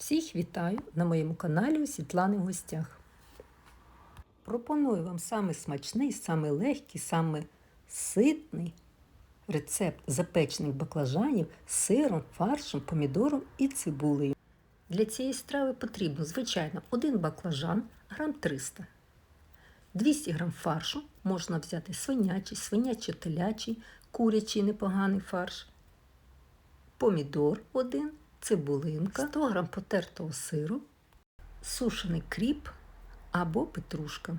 Всіх вітаю на моєму каналі у Світлани в гостях. Пропоную вам саме смачний, саме легкий, саме ситний рецепт запечених баклажанів з сиром, фаршем, помідором і цибулею. Для цієї страви потрібно, звичайно, один баклажан, грам 300. 200 грам фаршу можна взяти свинячий, свинячо-телячий, курячий непоганий фарш, помідор один, цибулинка, 100 грам потертого сиру, сушений кріп або петрушка.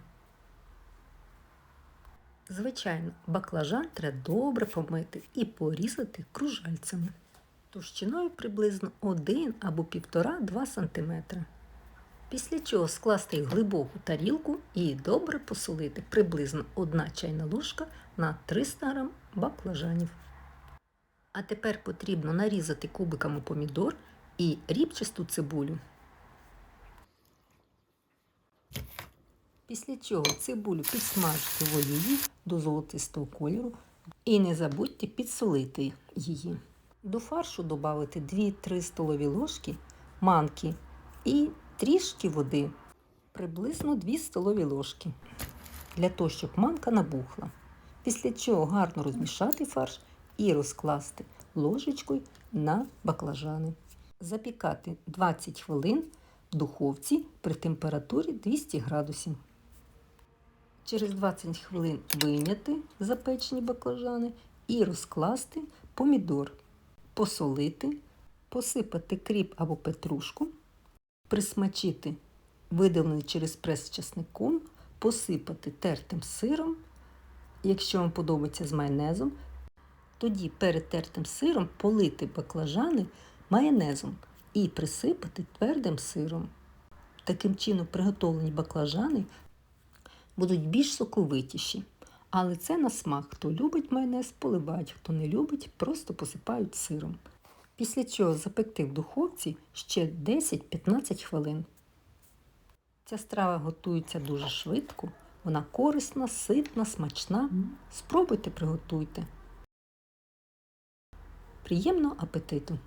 Звичайно, баклажан треба добре помити і порізати кружальцями товщиною приблизно 1 або 1,5-2 см. Після чого скласти в глибоку тарілку і добре посолити приблизно 1 чайна ложка на 300 г баклажанів. А тепер потрібно нарізати кубиками помідор і рібчасту цибулю. Після чого цибулю підсмажити в до золотистого кольору і не забудьте підсолити її. До фаршу додати 2-3 столові ложки манки і трішки води, приблизно 2 столові ложки, для того, щоб манка набухла. Після чого гарно розмішати фарш і розкласти ложечкою на баклажани. Запікати 20 хвилин в духовці при температурі 200 градусів. Через 20 хвилин вийняти запечені баклажани і розкласти помідор, посолити, посипати кріп або петрушку, присмачити видавлений через прес часником, посипати тертим сиром. Якщо вам подобається з майонезом, тоді перед тертим сиром полити баклажани майонезом і присипати твердим сиром. Таким чином приготовлені баклажани будуть більш соковитіші. Але це на смак. Хто любить майонез, поливають, хто не любить, просто посипають сиром. Після чого запекти в духовці ще 10-15 хвилин. Ця страва готується дуже швидко, вона корисна, ситна, смачна. Спробуйте приготуйте. Приємного апетиту!